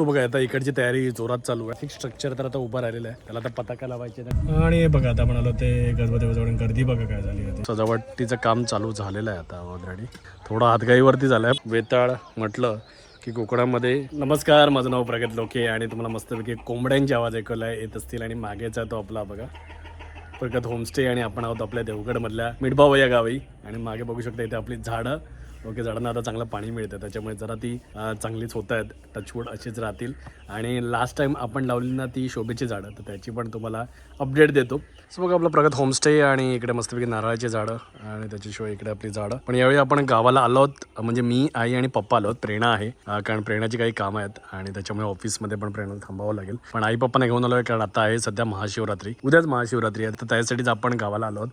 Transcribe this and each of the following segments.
So बघा आता इकडची तयारी जोरात चालू आहे. एक स्ट्रक्चर तर आता उभं राहिलेलं आहे. त्याला आता पताका लावायचे आणि हे बघा आता म्हणालो ते गणपती गर्दी बघा काय झाली आहे. सजावटीचं काम चालू झालेलं आहे आता ऑलरेडी थोडा हातगाईवरती झालाय. वेताळ म्हटलं की कोकणामध्ये नमस्कार माझं नाव प्रगत लोके आणि तुम्हाला मस्तपैकी कोंबड्यांचे आवाज ऐकवला येत असतील आणि मागेचा तो आपला बघा. प्रगत होमस्टे आणि आपण आहोत आपल्या देवगडमधल्या मिठभाव या गावी. आणि मागे बघू शकता इथे आपली झाडं. ओके झाडांना आता चांगलं पाणी मिळतं त्याच्यामुळे जरा ती चांगलीच होत आहेत. टचवूड अशीच राहतील. आणि लास्ट टाइम आपण लावली ना ती शोभेची झाडं तर त्याची पण तुम्हाला अपडेट देतो. सो बघा आपलं प्रगत होमस्टे आणि इकडे मस्तपैकी नारळाची झाडं आणि त्याच्याशिवाय इकडे आपली झाडं. पण यावेळी आपण गावाला आलो आहोत म्हणजे मी आई आणि पप्पा आलो आहोत प्रेरणा आहे. कारण प्रेरणाची काही कामं आहेत आणि त्याच्यामुळे ऑफिसमध्ये पण प्रेरणाला थांबावं लागेल. पण आई पप्पाने घेऊन आलो आहे कारण आता आहे सध्या महाशिवरात्री. उद्याच महाशिवरात्री आहे तर त्यासाठीच आपण गावाला आलो आहोत.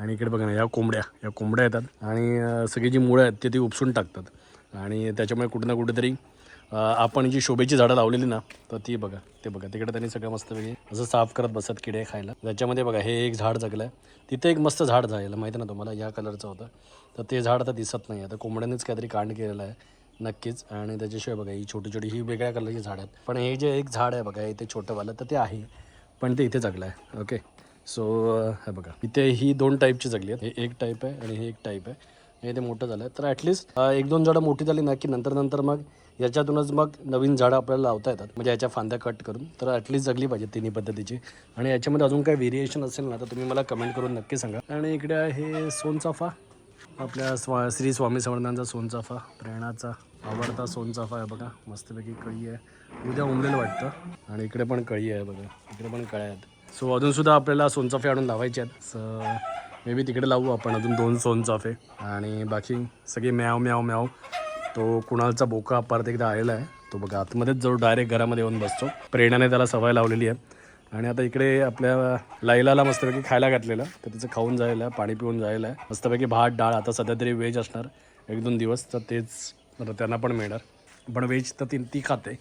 आणि इकडे बघा ना या कोंबड्या या कोंबड्या येतात. आणि सगळी जी मुळं आहेत ते ती उपसून टाकतात. आणि त्याच्यामुळे कुठं ना कुठेतरी आपण जी शोभेची झाडं लावलेली ना तर ती बघा ते बघा. तिकडे त्यांनी सगळं मस्तपैकी असं साफ करत बसत किडे खायला. त्याच्यामध्ये बघा हे एक झाड जगलं आहे तिथे एक मस्त झाड झालेलं माहिती ना तुम्हाला या कलरचं होतं. तर ते झाड आता दिसत नाही. आता कोंबड्यांनीच काहीतरी कांड केलेलं आहे नक्कीच. आणि त्याच्याशिवाय बघा ही छोटी छोटी ही वेगळ्या कलरची झाड आहेत. पण हे जे एक झाड आहे बघा इथे छोटंवालं तर ते आहे. पण ते इथे जगलं आहे ओके सो हे बघा. इथे ही दोन टाईपची जगली आहेत. हे एक टाईप आहे आणि हे एक टाईप आहे. हे ते मोठं झालं आहे. तर ॲटलिस्ट एक दोन झाडं मोठी झाली ना की नंतर नंतर मग याच्यातूनच मग नवीन झाडं आपल्याला लावता येतात. म्हणजे याच्या फांद्या कट करून. तर ॲटलिस्ट जगली पाहिजे तिन्ही पद्धतीची. आणि याच्यामध्ये अजून काही व्हेरिएशन असेल ना तर तुम्ही मला कमेंट करून नक्की सांगा. आणि इकडे आहे सोनचाफा. आपल्या स्वा श्री स्वामी समर्थांचा सोनचाफा. प्रेरणाचा आवडता सोनचाफा आहे बघा. मस्तपैकी कळी आहे. उद्या उमलेलं वाटतं. आणि इकडे पण कळी आहे बघा. इकडे पण कळ्या आहेत. सो अजूनसुद्धा आपल्याला सोनचाफे आणून लावायचे आहेत. सो मे बी तिकडे लावू आपण. अजून दोन सोनचाफे आणि बाकी सगळी म्याव म्याव म्याव. तो कुणालचा बोका परत एकदा आलेला आहे. तो बघा आतमध्येच जो डायरेक्ट घरामध्ये येऊन बसतो. प्रेरणाने त्याला सवय लावलेली आहे. आणि आता इकडे आपल्या लाईलाला मस्तपैकी खायला घातलेलं तर तिचं खाऊन जायला आहे पाणी पिऊन जायला आहे. मस्तपैकी भात डाळ आता सध्या तरी व्हेज असणार. एक दोन दिवस तर तेच आता त्यांना पण मिळणार. पण व्हेज तर ती ती खाते.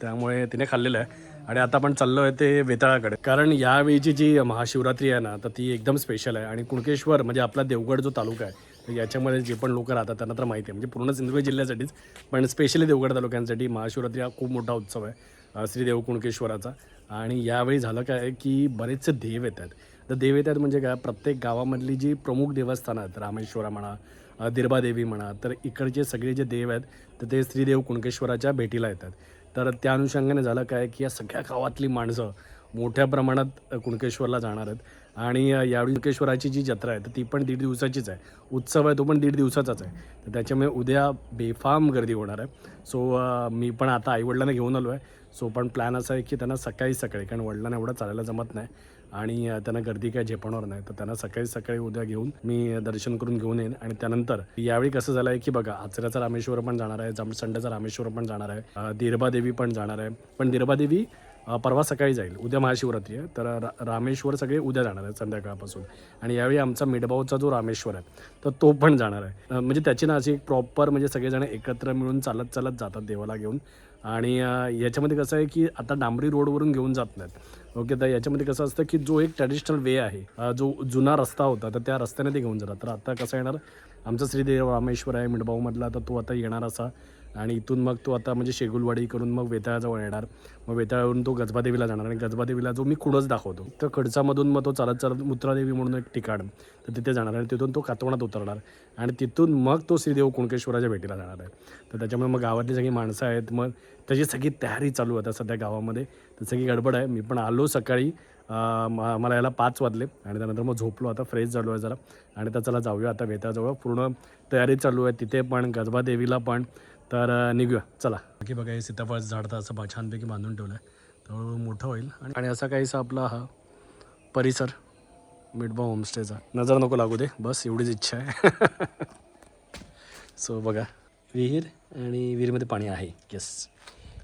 त्यामुळे तिने खाल्लेलं आहे. आणि आता आपण चाललो आहे ते वेताळाकडे. कारण यावेळीची जी महाशिवरात्री आहे ना तर ती एकदम स्पेशल आहे. आणि कुणकेश्वर म्हणजे आपला देवगड जो तालुका आहे तर याच्यामध्ये जे पण लोक राहतात त्यांना तर माहिती आहे. म्हणजे पूर्ण सिंधुदुर्ग जिल्ह्यासाठीच पण स्पेशली देवगड तालुक्यांसाठी महाशिवरात्री हा खूप मोठा उत्सव आहे श्रीदेव श्री देव कुणकेश्वराचा. आणि यावेळी झालं काय की बरेचसे देव येतात तर देव येतात म्हणजे काय? प्रत्येक गावामधली जी प्रमुख देवस्थानं आहेत रामेश्वरा म्हणा अ, दिरबादेवी म्हणा तर इकडचे सगळे जे देव आहेत तर ते श्रीदेव कुणकेश्वराच्या भेटीला येतात. तर त्या अनुषंगाने झालं काय की या सगळ्या गावातली माणसं मोठ्या प्रमाणात कुणकेश्वरला जाणार आहेत. आणि यावेळी कुणकेश्वराची जी जत्रा आहे तर ती पण दीड दिवसाचीच आहे. उत्सव आहे तो पण दीड दिवसाचाच आहे. तर त्याच्यामुळे उद्या बेफाम गर्दी होणार आहे. सो मी पण आता आईवडिलांना घेऊन आलो आहे सो पण प्लॅन असा आहे की त्यांना सकाळी सकाळी कारण वडिलांना एवढं चालायला जमत नाही. आणि त्यांना गर्दी काय झेपणार नाही. तर त्यांना सकाळी सकाळी उद्या घेऊन मी दर्शन करून घेऊन येईन. आणि त्यानंतर यावेळी कसं झालं आहे की बघा आचऱ्याचा रामेश्वर पण जाणार आहे जामसंड्याचा रामेश्वर पण जाणार आहे अ, दिरबादेवी पण जाणार आहे. पण दिरबादेवी परवा सकाळी जाईल उद्या महाशिवरात्री आहे. तर रा रामेश्वर सगळे उद्या जाणार आहेत संध्याकाळपासून. आणि यावेळी आमचा मिडबावचा जो रामेश्वर आहे तर तो पण जाणार आहे. म्हणजे त्याची ना अशी प्रॉपर म्हणजे सगळेजण एकत्र मिळून चालत चालत जातात देवाला घेऊन. आणि याच्यामध्ये कसं आहे की आता डांबरी रोडवरून घेऊन जात नाहीत. ओके तर याच्यामध्ये कसं असतं की जो एक ट्रॅडिशनल वे आहे जो जुना रस्ता होता तर त्या रस्त्याने ते घेऊन जातात. तर आता कसं येणार? आमचा श्रीदेव रामेश्वर आहे मिडभाऊमधला तर तो आता येणार असा. आणि इथून मग तो आता म्हणजे शेगुलवाडी करून मग वेताळाजवळ येणार. मग वेताळावरून तो गजबादेवीला जाणार आणि गजबादेवीला जो मी कुणच दाखवतो. तर खडसामधून मग तो चालत चालत मुत्रादेवी म्हणून एक ठिकाण तर तिथे जाणार आणि तिथून तो कातवणात उतरणार. आणि तिथून मग तो श्रीदेव कुणकेश्वराच्या भेटीला जाणार आहे. तर त्याच्यामुळे मग गावातली सगळी माणसं आहेत. मग त्याची सगळी तयारी चालू आहे आता सध्या गावामध्ये. तर सगळी गडबड आहे. मी पण आलो सकाळी म- मला याला पाच वाजले आणि त्यानंतर मग झोपलो. आता फ्रेश झालो आहे जरा. आणि आता चला जाऊया. आता वेताजवळ पूर्ण तयारी चालू आहे. तिथे पण गजबादेवीला पण. तर निघूया. चला. बाकी बघा हे सीताफळ झाड तर असं छानपैकी बांधून ठेवलं आहे तर मोठं होईल. आणि आणि असा काहीसा आपला हा परिसर मिडबा होमस्टेचा. नजर नको लागू दे. बस एवढीच इच्छा आहे. सो बघा. विहीर आणि विहीरमध्ये पाणी आहे. येस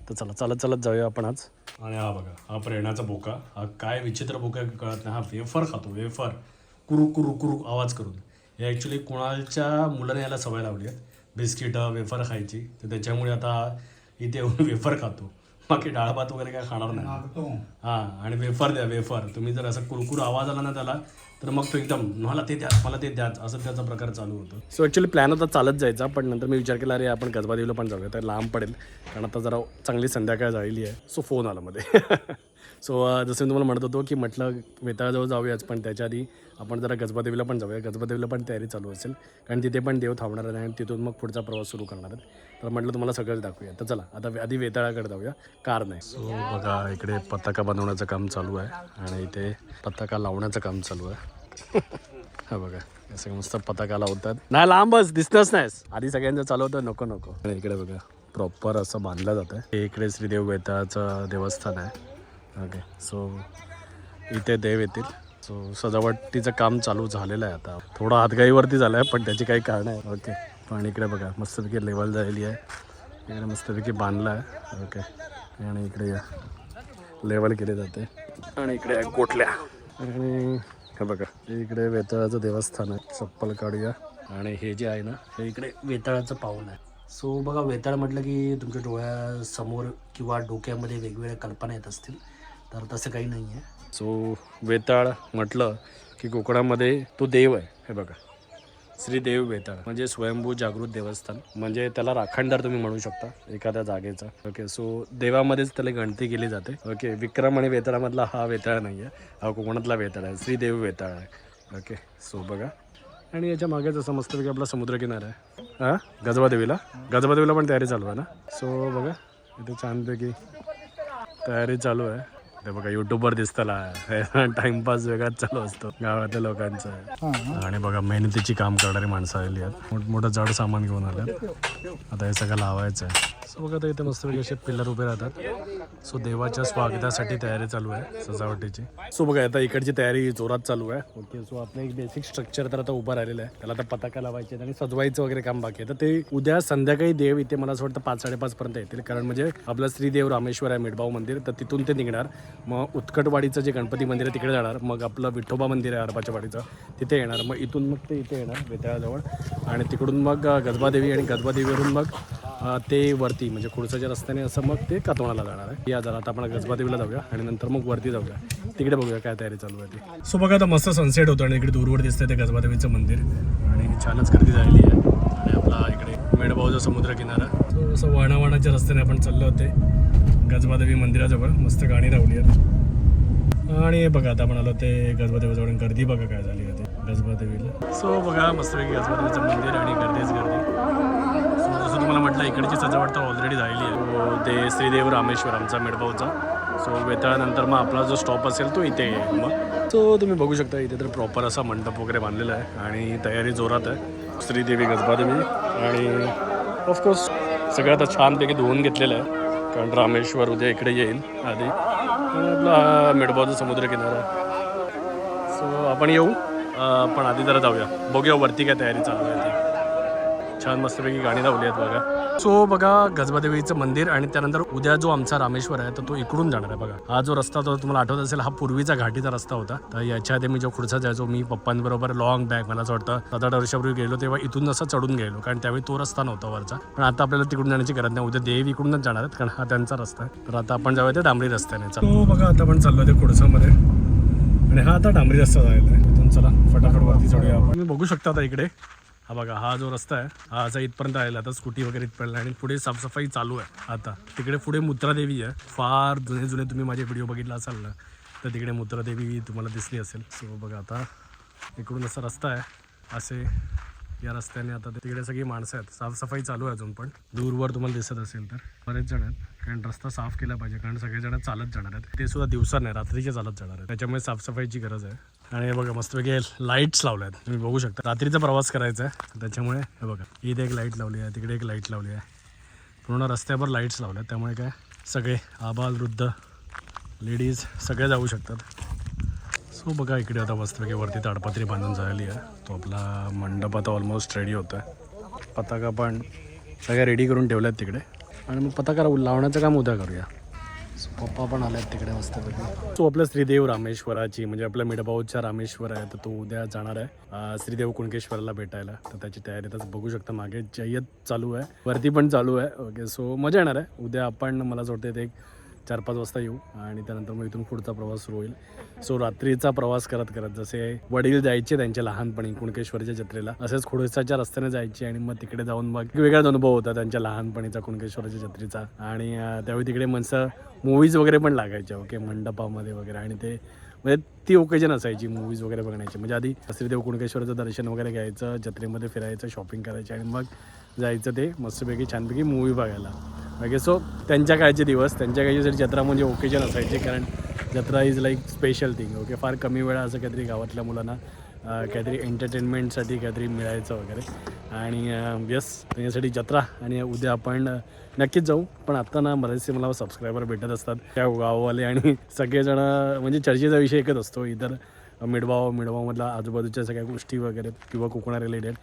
तर चला चालत चालत जाऊया आपण आज. आणि हा बघा हा प्रेरणाचा बोका. हा काय विचित्र बोका कळत नाही. हा वेफर खातो वेफर. कुरू कुरू कुरू आवाज करून. हे ॲक्च्युली कुणालच्या मुलाने याला सवय लावली आहे. बिस्किटं वेफर खायची. तर त्याच्यामुळे आता इथे येऊन वेफर खातो. बाकी डाळ भात वगैरे काय खाणार नाही. हां आणि वेफर द्या वेफर. तुम्ही जर असं कुरकुर आवाज आला ना त्याला तर मग तो एकदम मला ते द्या मला ते द्या असं त्याचा प्रकार चालू होतो. सो ॲक्च्युली प्लॅन होता चालत जायचा पण नंतर मी विचार केला अरे आपण गजबादेवीला पण जाऊया. तर लांब पडेल. कारण आता जरा चांगली संध्याकाळ झालेली आहे. सो फोन आला मध्ये. सो uh, जसं मी तुम्हाला म्हणत होतो की म्हटलं वेताळाजवळ जाऊयाच पण त्याच्या आधी आपण जरा गजबादेवीला पण जाऊया. गजबादेवीला पण तयारी चालू असेल कारण तिथे पण देव थांबणार आहे आणि तिथून मग पुढचा प्रवास सुरू करणार आहेत. तर म्हटलं तुम्हाला सगळंच दाखवूया. तर चला आता आधी वेताळाकडे जाऊया. कार नाही. सो बघा इकडे पताका बनवण्याचं काम चालू आहे आणि इथे पताका लावण्याचं काम चालू आहे. हा बघा. हे मस्त पताका लावतात. नाही लांबच दिसतच नाहीस. आधी सगळ्यांचं चालू होतं नको नको. आणि इकडे बघा प्रॉपर असं बांधलं जातं हे इकडे श्रीदेव वेताळाचं देवस्थान आहे. ओके सो इथे देव येतील. सो सजावटीचं काम चालू झालेलं आहे आता. थोडं हातगाईवरती झालं आहे पण त्याची काही कारणं आहे ओके पण इकडे बघा मस्तपैकी लेवल झालेली आहे. इकडे मस्तपैकी बांधलं आहे. ओके आणि इकडे लेवल केले जाते. आणि इकडे गोठल्या. आणि हे बघा इकडे वेताळाचं देवस्थान आहे. चप्पल काढूया आणि हे जे आहे ना हे इकडे वेताळाचं पाऊल आहे. सो बघा वेताळ म्हटलं की तुमच्या डोळ्यासमोर किंवा डोक्यामध्ये वेगवेगळ्या कल्पना येत असतील. तर तसं काही नाही आहे. सो वेताळ म्हटलं की कोकणामध्ये तो देव आहे. हे बघा. श्री देव वेताळ. म्हणजे स्वयंभू जागृत देवस्थान. म्हणजे त्याला राखणदार तुम्ही म्हणू शकता एखाद्या जागेचा. ओके सो देवामध्येच त्याला गणती केली जाते. ओके विक्रम आणि वेताळामधला हा वेताळ नाही आहे. हा कोकणातला वेताळ आहे. श्री देव वेताळ आहे. ओके सो बघा. आणि याच्या मागेच असं की आपला समुद्रकिनारा आहे. हां? गजबादेवीला? गजबादेवीला पण तयारी चालू आहे ना? सो बघा इथे छानपैकी तयारी चालू आहे. ते बघा युट्यूबवर दिसतला. टाइमपास वेगळाच चालू असतो गावातल्या लोकांचा. आणि बघा मेहनतीची काम करणारी माणसं आलेली आहेत. मोठमोठं जड सामान घेऊन आल्यात आता हे सगळं लावायचं आहे. सो बघा आता इथे मस्तपैकी असे पिल्लर उभे राहतात. सो देवाच्या स्वागतासाठी तयारी चालू आहे सजावटीची. सो बघा आता इकडची तयारी जोरात चालू आहे. ओके सो आपलं एक बेसिक स्ट्रक्चर तर आता उभं राहिलेलं आहे. त्याला आता पताका लावायचे आणि सजवायचं वगैरे काम बाकी आहे. तर ते उद्या संध्याकाळी देव इथे मला असं वाटतं पाच साडेपाच पर्यंत येतील. कारण म्हणजे आपलं श्रीदेव रामेश्वर आहे मिठभाऊ मंदिर तर तिथून ते निघणार. मग उत्कटवाडीचं जे गणपती मंदिर आहे तिकडे जाणार. मग आपलं विठोबा मंदिर आहे अरबाच्या वाडीचं. तिथे येणार. मग इथून मग ते इथे येणार वेताळाजवळ. आणि तिकडून मग गजबादेवी आणि गजबादेवीवरून मग ते वरती म्हणजे खुडसाच्या रस्त्याने असं मग ते कातोणाला जाणार आहे. या जरा आता आपण गजबादेवीला जाऊया आणि नंतर मग वरती जाऊया. तिकडे बघूया काय तयारी चालू आहे ती. सो बघा आता मस्त सनसेट होतो आणि इकडे दूरवर दिसतंय ते गजबादेवीचं मंदिर. आणि छानच गर्दी झालेली आहे. आणि आपला इकडे मेडभाऊचा समुद्र किनारा. असं वाणावाणाच्या रस्त्याने आपण चाललो होते. गजबादेवी मंदिराजवळ मस्त गाणी लावली आहेत. आणि बघा आता आपण आलो ते गजबादेवीजवळ गर्दी बघा काय झाली होती गजबादेवीला. सो बघा मस्तपैकी गजबादेवीचं मंदिर आणि गर्दीच गर्दी. सो जसं तुम्हाला म्हटलं इकडची सजावट तर ऑलरेडी झालेली आहे. ते श्रीदेव रामेश्वर आमचा मेडभाऊचा सो वेताळानंतर मग आपला जो स्टॉप असेल तो इथे येईल मग. सो तुम्ही बघू शकता इथे तर प्रॉपर असा मंडप वगैरे बांधलेला आहे आणि तयारी जोरात आहे. श्रीदेवी गजबादेवी आणि ऑफकोर्स सगळं आता छानपैकी धुवून घेतलेलं आहे. कारण रामेश्वर उद्या इकडे येईल आधी. आणि आपला समुद्र किनारा. सो आपण येऊ. पण आधी जरा जाऊया. बघूया वरती काय तयारी चालू आहे. छान मस्तपैकी गाणी लावली आहेत बघा. सो बघा गजबादेवीचं मंदिर आणि त्यानंतर उद्या जो आमचा रामेश्वर आहे तर तो इकडून जाणार आहे बघा. हा जो रस्ता होता तुम्हाला आठवत असेल हा पूर्वीचा घाटीचा रस्ता होता. तर याच्या आधी मी जो खुर्चा जायचो मी पप्पांबरोबर लॉंग बॅग मला असं वाटतं सात आठ वर्षापूर्वी गेलो तेव्हा इथून असं चढून गेलो कारण त्यावेळी तो रस्ता नव्हता वरचा. पण आता आपल्याला तिकडून जाण्याची गरज नाही. उद्या देव इकडूनच जाणार आहेत कारण हा त्यांचा रस्ता आहे. तर आता आपण जाऊया ते डांबरी रस्त्याने. चालू. बघा आता आपण चाललो ते कुडसामध्ये आणि हा आता डांबरी रस्ता जायला आहे. इथून चला फटाफट वरती चढूया आपण. तुम्ही बघू शकता आता इकडे. हा बघा हा जो रस्ता आहे हा असा इथपर्यंत आलेला आता स्कूटी वगैरे इथपर्यंत आणि पुढे साफसफाई चालू आहे आता. तिकडे पुढे मुद्रादेवी आहे. फार जुने जुने तुम्ही माझे व्हिडिओ बघितला असाल ना तर तिकडे मुद्रादेवी तुम्हाला दिसली असेल. सो बघा आता इकडून असा रस्ता आहे. असे या रस्त्याने आता ते- तिकडे सगळी माणसं आहेत. साफसफाई चालू आहे अजून पण. दूरवर तुम्हाला दिसत असेल तर. बरेच जण आहेत. कारण रस्ता साफ केला पाहिजे. कारण सगळेजण चालत जाणार आहेत. ते सुद्धा दिवसा नाही रात्रीचे चालत जाणार आहेत. त्याच्यामुळे साफसफाईची गरज आहे. आणि हे बघा मस्तपैकी लाईट्स लावल्या आहेत. तुम्ही बघू शकता. रात्रीचा प्रवास करायचा आहे. त्याच्यामुळे हे बघा इथे एक लाइट लावली आहे. तिकडे एक लाइट लावली आहे. पूर्ण रस्त्यावर लाईट्स लावल्या आहेत. त्यामुळे काय? सगळे आबाल वृद्ध लेडीज सगळे जाऊ शकतात. सो बघा इकडे आता मस्तपैकी वरती ताडपत्री बांधून झालेली आहे. तो आपला मंडप आता ऑलमोस्ट रेडी होतो आहे पताका पण सगळ्या रेडी करून ठेवल्यात तिकडे. आणि मग पताका लावण्याचं काम उद्या करूया. सो पप्पा पण आले आहेत तिकडे मस्तपैकी सो आपल्या श्रीदेव रामेश्वराची म्हणजे आपल्या मिडबाऊच्या रामेश्वर आहे तर तो उद्या जाणार आहे. श्रीदेव कुणकेश्वरला भेटायला. तर त्याची तयारी तर बघू शकता मागे. जय्यत चालू आहे. वरती पण चालू आहे. ओके सो मजा येणार आहे. उद्या आपण मला असं वाटतं ते एक चार पाच वाजता येऊ आणि त्यानंतर मग इथून पुढचा प्रवास सुरू होईल. सो रात्रीचा प्रवास करत करत जसे वडील जायचे त्यांच्या लहानपणी कुणकेश्वरच्या जत्रेला असेच खुडसाच्या रस्त्याने जायचे आणि मग तिकडे जाऊन मग वेगळाच अनुभव होता त्यांच्या लहानपणीचा कुणकेश्वराच्या जत्रेचा. आणि त्यावेळी तिकडे मनसं मूवीज वगैरे पण लागायच्या ओके मंडपामध्ये वगैरे. आणि ते म्हणजे ती ओकेजन असायची मूवीज वगैरे बघण्याची. म्हणजे आधी श्रीदेव कुणकेश्वराचं दर्शन वगैरे घ्यायचं जत्रेमध्ये फिरायचं शॉपिंग करायची आणि मग जायचं ते मस्तपैकी छानपैकी मूवी बघायला. ओके सो त्यांच्या काळचे दिवस त्यांच्या काळची जत्रा म्हणजे ओकेजन असायचे कारण जत्रा is like special thing okay फार कमी वेळा असं काहीतरी गावातल्या मुलांना काहीतरी एंटरटेनमेंटसाठी काहीतरी मिळायचं वगैरे. आणि यस त्याच्यासाठी जत्रा आणि उद्या आपण नक्कीच जाऊ पण आत्ता ना बरेचसे मला सबस्क्रायबर भेटत असतात. त्या गाववाले आणि सगळेजण म्हणजे चर्चेचा विषय एकच असतो इतर मिडवाव मिडवावमधला आजूबाजूच्या सगळ्या गोष्टी वगैरे किंवा कोकणा रिलेटेड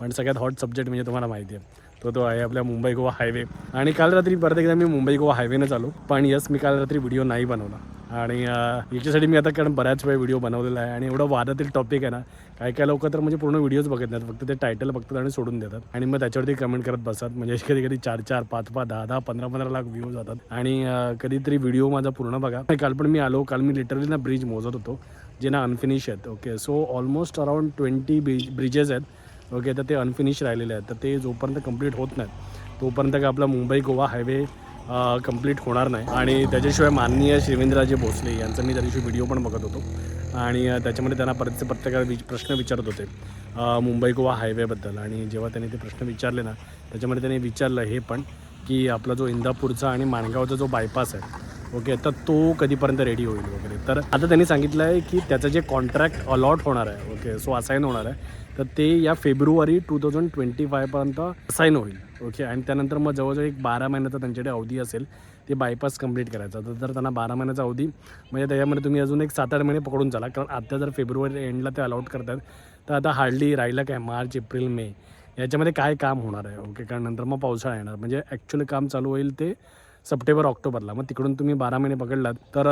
पण सगळ्यात हॉट सब्जेक्ट म्हणजे तुम्हाला माहिती आहे. तो तो आहे आपल्या मुंबई गोवा हायवे. आणि काल रात्री परत एकदा मी मुंबई गोवा हायवेनं चालू. पण यस मी काल रात्री व्हिडिओ नाही बनवला. आणि याच्यासाठी मी आता कारण बऱ्याच वेळ व्हिडिओ बनवलेला आहे आणि एवढं वादातील टॉपिक आहे ना काही काही लोक तर म्हणजे पूर्ण व्हिडिओज बघत नाहीत. फक्त ते टायटल बघतात आणि सोडून देतात. आणि मग त्याच्यावरती कमेंट करत बसतात. म्हणजे कधी कधी चार चार पाच पाच दहा दहा पंधरा पंधरा लाख व्ह्यू जातात. आणि कधीतरी व्हिडिओ माझा पूर्ण बघा. काल पण मी आलो. काल मी लिटरली ना ब्रिज मोजत होतो. जे ना अनफिनिश आहेत. Okay so almost around twenty bridge bridges आहेत. ओके तर ते अनफिनिश राहिलेले आहेत. तर ते जोपर्यंत कंप्लीट होत नाहीत तोपर्यंत काय आपला मुंबई गोवा हायवे कंप्लीट होणार नाही. आणि त्याच्याशिवाय माननीय शिवेंद्रराजे भोसले यांचा मी त्या दिवशी व्हिडिओ पण बघत होतो. आणि त्याच्यामध्ये त्यांना परत प्रत्येकाला विच प्रश्न विचारत होते मुंबई गोवा हायवेबद्दल आणि जेव्हा त्यांनी ते प्रश्न विचारले ना त्याच्यामध्ये त्यांनी विचारलं हे पण की आपला जो इंदापूरचा आणि माणगावचा जो बायपास आहे ओके तर तो कधीपर्यंत रेडी होईल वगैरे. तर आता त्यांनी सांगितलं आहे की त्याचं जे कॉन्ट्रॅक्ट अलॉट होणार आहे ओके सो असाईन होणार आहे तर ते या फेब्रुवारी टू थाउजंड ट्वेंटी फायपर्यंत साईन होईल. ओके आणि त्यानंतर मग जवळजवळ एक बारा महिन्याचा त्यांच्याकडे अवधी असेल ते बायपास कंप्लीट करायचा. तर जर त्यांना बारा महिन्याचा अवधी म्हणजे त्याच्यामध्ये तुम्ही अजून एक सात आठ महिने पकडून चाला. कारण आत्ता जर फेब्रुवारी एंडला ते अलाउट करतात तर आता हार्डली राहिलं काय? मार्च एप्रिल मे याच्यामध्ये काय काम होणार आहे? ओके कारण नंतर मग पावसाळा येणार. म्हणजे ॲक्च्युली काम चालू होईल ते सप्टेंबर ऑक्टोबरला. मग तिकडून तुम्ही बारा महिने पकडलात तर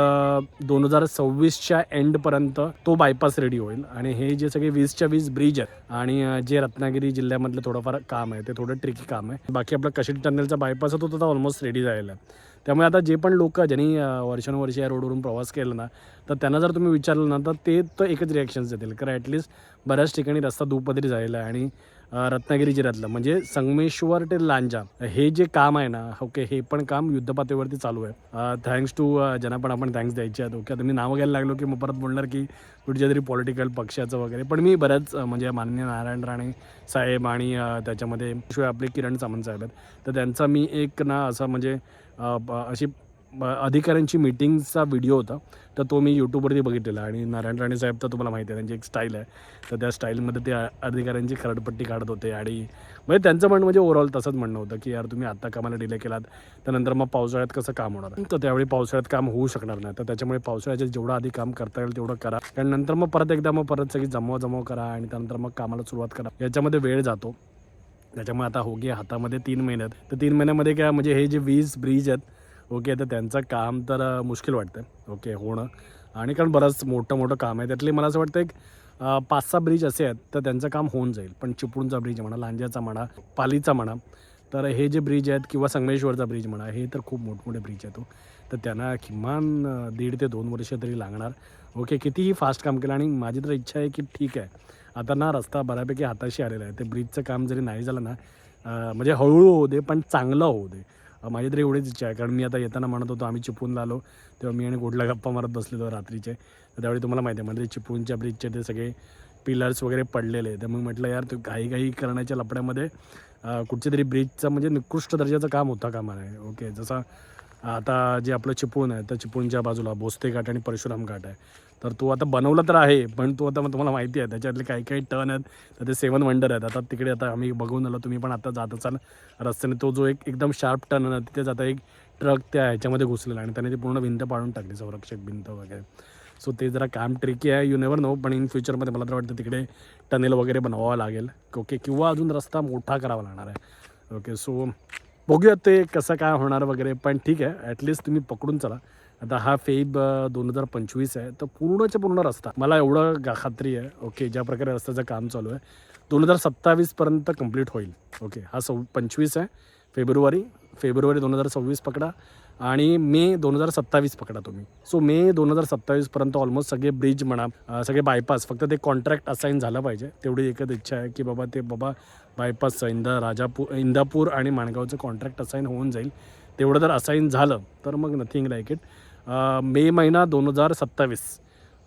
दोन हजार सव्वीसच्या एंडपर्यंत तो बायपास रेडी होईल. आणि हे जे सगळे वीसच्या वीस ब्रिज आहेत आणि जे रत्नागिरी जिल्ह्यामधलं थोडंफार काम आहे ते थोडं ट्रिकी काम आहे. बाकी आपला कशी टनलचा बायपास होतो तो तर ऑलमोस्ट रेडी झालेला आहे. त्यामुळे आता जे पण लोक ज्यांनी वर्षानुवर्ष या रोडवरून प्रवास केला ना तर त्यांना जर तुम्ही विचारलं ना तर ते तर एकच रिॲक्शन्स देतील. कारण ॲटलिस्ट बऱ्याच ठिकाणी रस्ता दुपदरी झालेला आहे आणि रत्नागिरी जिल्ह्यातलं म्हणजे संगमेश्वर ते लांजा हे जे काम आहे ना ओके हे पण काम युद्धपातळीवरती चालू आहे. थँक्स टू ज्यांना पण आपण थँक्स द्यायचे आहेत ओके आता मी नावं घ्यायला लागलो की मग परत बोलणार की कुठच्या तरी पॉलिटिकल पक्षाचं वगैरे पण मी बऱ्याच म्हणजे माननीय नारायण राणे साहेब आणि त्याच्यामध्ये शिवाय आपले किरण सामंत साहेब आहेत. तर त्यांचा मी एक ना असा म्हणजे अशी अधिकाऱ्यांची मीटिंगचा व्हिडिओ होता तर तो मी यूट्यूबवरती बघितलेला. आणि नारायण राणे साहेब तर तुम्हाला माहिती आहे त्यांची एक स्टाईल आहे. तर त्या स्टाईलमध्ये ते अधिकाऱ्यांची खरडपट्टी काढत होते आणि म्हणजे त्यांचं म्हणणं म्हणजे ओव्हरऑल तसंच म्हणणं होतं की यार तुम्ही आत्ता कामाला डिले केलात त्यानंतर मग पावसाळ्यात कसं काम होणार? तर त्यावेळी पावसाळ्यात काम होऊ शकणार नाही. तर त्याच्यामुळे पावसाळ्याचे जेवढं आधी काम करता येईल तेवढं करा. कारण नंतर मग परत एकदा मग परत सगळी जमवा जमव करा आणि त्यानंतर मग कामाला सुरुवात करा. याच्यामध्ये वेळ जातो. त्याच्यामुळे आता हो हातामध्ये तीन महिन्यात. तर तीन महिन्यामध्ये काय म्हणजे हे जे वीज ब्रिज आहेत ओके तर त्यांचं काम तर मुश्किल वाटतं ओके होणं. आणि कारण बरंच मोठं मोठं काम आहे. त्यातले मला असं वाटतं एक पाच सहा ब्रिज असे आहेत तर त्यांचं काम होऊन जाईल. पण चिपळूणचा ब्रिज म्हणा लांज्याचा म्हणा पालीचा म्हणा तर हे जे ब्रिज आहेत किंवा संगमेश्वरचा ब्रिज म्हणा हे तर खूप मोठमोठे ब्रिज आहेत हो. तर त्यांना किमान दीड ते दोन वर्ष तरी लागणार. ओके कितीही फास्ट काम केलं आणि माझी तर इच्छा आहे की ठीक आहे. आता ना रस्ता बऱ्यापैकी हाताशी आलेला आहे. ते ब्रिजचं काम जरी नाही झालं ना म्हणजे हळूहळू होऊ दे पण चांगलं होऊ दे. माझी तरी एवढीच इच्छा आहे. कारण मी आता येताना म्हणत होतो आम्ही चिपळूणला आलो तेव्हा मी आणि गोडला गप्पा मारत बसलेलो रात्रीचे. तर त्यावेळी तुम्हाला माहिती आहे म्हणजे चिपळूणच्या ब्रिजचे ते सगळे पिलर्स वगैरे पडलेले तर मग म्हटलं यार तू काही काही करण्याच्या लपड्यामध्ये कुठच्या तरी ब्रिजचं म्हणजे निकृष्ट दर्जाचं काम होता कामा आहे ओके जसा आता जे आपलं चिपळूण आहे तर चिपळूणच्या बाजूला बोस्ते घाट आणि परशुराम घाट आहे. तर तो आता बनवला तर आहे पण तो आता मग तुम्हाला माहिती आहे त्याच्यातले काही काही टर्न आहेत तर ते सेवन वंडर आहेत. आता तिकडे आता आम्ही बघून आलो तुम्ही पण आता जात असाल रस्त्याने तो जो एक एकदम शार्प टर्न आहे तिथे जाता एक ट्रक त्या ह्याच्यामध्ये घुसलेला आणि त्याने ती पूर्ण भिंत पाडून टाकली संरक्षक भिंत वगैरे. सो ते जरा काम ट्रिकी आहे यू नेवर नो पण इन फ्युचरमध्ये मला तर वाटतं तिकडे टनेल वगैरे बनवावं लागेल. ओके किंवा अजून रस्ता मोठा करावा लागणार आहे. ओके सो बघूया ते कसं काय होणार वगैरे पण ठीक आहे ॲटलिस्ट तुम्ही पकडून चला. आता हा फेब दोन हजार पंचवीस आहे तर पूर्णच्या पूर्ण रस्ता. मला एवढं गा खात्री आहे ओके ज्या प्रकारे रस्त्याचं काम चालू आहे दोन हजार सत्तावीसपर्यंत कंप्लीट होईल. ओके हा सव पंचवीस आहे फेब्रुवारी फेब्रुवारी दोन हजार सव्वीस पकडा. आणि मे दोन हजार सत्तावीस पकडा तुम्ही. सो मे दोन हजार सत्तावीसपर्यंत ऑलमोस्ट सगळे ब्रिज म्हणा सगळे बायपास फक्त ते कॉन्ट्रॅक्ट असाईन झालं पाहिजे. तेवढी एकच इच्छा आहे की बाबा ते बाबा बायपासचं इंदा राजापूर इंदापूर आणि माणगावचं कॉन्ट्रॅक्ट असाईन होऊन जाईल. तेवढं जर असाईन झालं तर मग नथिंग लाईक इट मे महिना दोन हजार सत्तावीस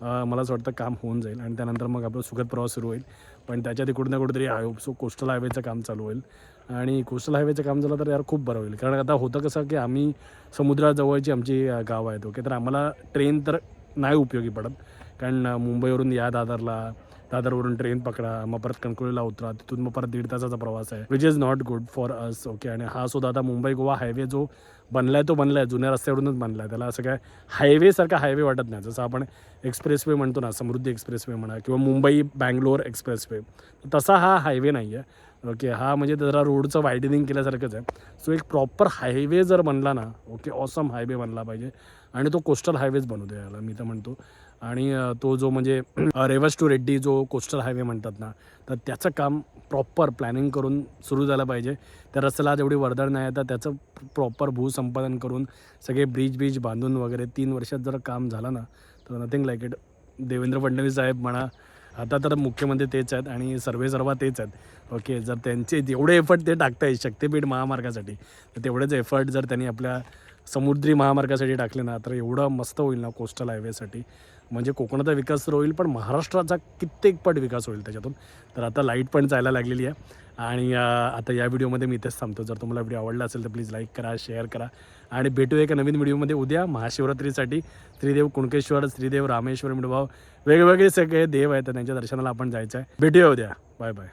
मला असं वाटतं काम होऊन जाईल आणि त्यानंतर मग आपलं सुखद प्रवास सुरू होईल. पण त्याच्यात कुठे ना कुठेतरी आय सो कोस्टल हायवेचं काम चालू होईल. आणि कोस्टल हायवेचं काम झालं तर यार खूप बरं होईल. कारण आता होतं कसं की आम्ही समुद्राजवळची आमची गाव गावं आहेत ओके तर आम्हाला ट्रेन तर नाही उपयोगी पडत. कारण मुंबईवरून या दादरला दादरवरून ट्रेन पकडा मग परत कणकुळीला उतरा तिथून मग परत दीड तासाचा प्रवास आहे which is not good for us okay आणि हा सुद्धा आता मुंबई गोवा हायवे जो बनलाय तो बनलाय जुन्या रस्त्यावरूनच बनला आहे त्याला असं काय हायवेसारखा हायवे वाटत नाही. जसं आपण एक्सप्रेस वे म्हणतो ना समृद्धी एक्सप्रेस वे म्हणा किंवा मुंबई बँगलोर एक्सप्रेस वे तसा हा हायवे नाही आहे ओके हा म्हणजे जरा रोडचं वायडनिंग केल्यासारखंच आहे. सो एक प्रॉपर हायवे जर बनला ना ओके ऑसम हायवे बनला पाहिजे. आणि तो कोस्टल हायवेच बनवू दे याला मी तर म्हणतो. आणि तो जो म्हणजे रेवस टू रेड्डी जो कोस्टल हायवे म्हणतात ना तर त्याचं काम प्रॉपर प्लॅनिंग करून सुरू झालं पाहिजे. त्या रस्त्याला आज एवढी वर्दळ नाही आहे तर त्याचं प्रॉपर भूसंपादन करून सगळे ब्रिज ब्रिज बांधून वगैरे तीन वर्षात जर काम झालं ना तर nothing like it Devendra Fadnavis साहेब म्हणा आता तर मुख्यमंत्री तेच आहेत आणि सर्वे सर्वा तेच आहेत. ओके जर त्यांचे जेवढे एफर्ट ते टाकतायत शक्तीपीठ महामार्गासाठी तर तेवढेच एफर्ट जर त्यांनी आपल्या समुद्री महामार्गासाठी टाकले ना तर एवढं मस्त होईल ना कोस्टल हायवेसाठी म्हणजे कोकणाचा विकास तर होईल पण महाराष्ट्राचा कित्येक पट विकास होईल त्याच्यातून. तर आता लाइट पण जायला लागलेली आहे. आणि आता या व्हिडिओमध्ये मी इथेच थांबतो जर तुम्हाला व्हिडिओ आवडला असेल तर प्लीज लाईक करा शेअर करा. आणि भेटूया एका नवीन व्हिडिओमध्ये. उद्या महाशिवरात्रीसाठी श्रीदेव कुणकेश्वर श्रीदेव रामेश्वर मिडभाव वेगवेगळे सगळे देव आहेत तर त्यांच्या दर्शनाला आपण जायचं आहे भेटूया उद्या. Bye bye.